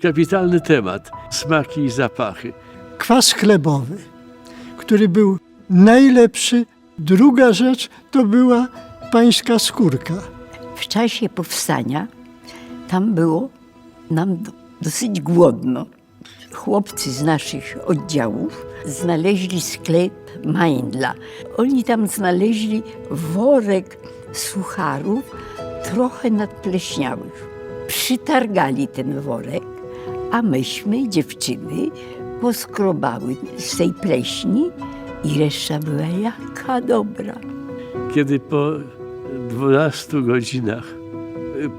Kapitalny temat. Smaki i zapachy. Kwas chlebowy, który był najlepszy. Druga rzecz to była pańska skórka. W czasie powstania tam było nam do, dosyć głodno. Chłopcy z naszych oddziałów znaleźli sklep Meindla. Oni tam znaleźli worek sucharów, trochę nadpleśniałych. Przytargali ten worek, a myśmy, dziewczyny, poskrobały z tej pleśni i reszta była jaka dobra. Kiedy po 12 godzinach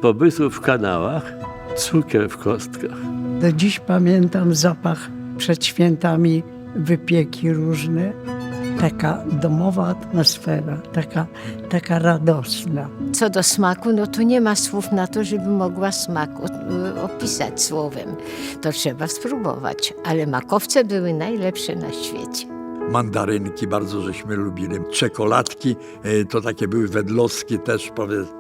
pobytu w kanałach cukier w kostkach. Do dziś pamiętam zapach przed świętami, wypieki różne. Taka domowa atmosfera, taka, taka radosna. Co do smaku, no to nie ma słów na to, żeby mogła smak o- opisać słowem. To trzeba spróbować, ale makowce były najlepsze na świecie. mandarynki bardzo żeśmy lubili. Czekoladki e, to takie były wedlowskie też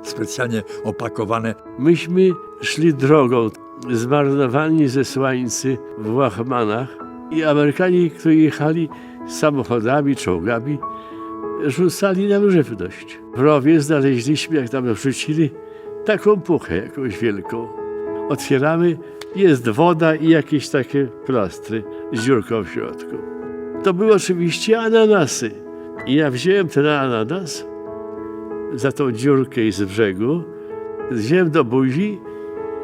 specjalnie opakowane. Myśmy szli drogą zmarnowani ze słańcy w łachmanach i Amerykanie, którzy jechali samochodami, czołgami, rzucali nam żywność. W rowie znaleźliśmy, jak tam wrzucili, taką puchę jakąś wielką. Otwieramy, jest woda i jakieś takie plastry z dziurką w środku. To były oczywiście ananasy. I ja wziąłem ten ananas za tą dziurkę z brzegu, wziąłem do buzi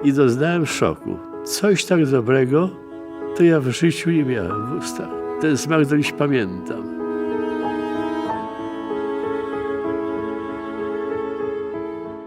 i doznałem szoku. Coś tak dobrego to ja w życiu nie miałem w ustach. Ten smak do dziś pamiętam.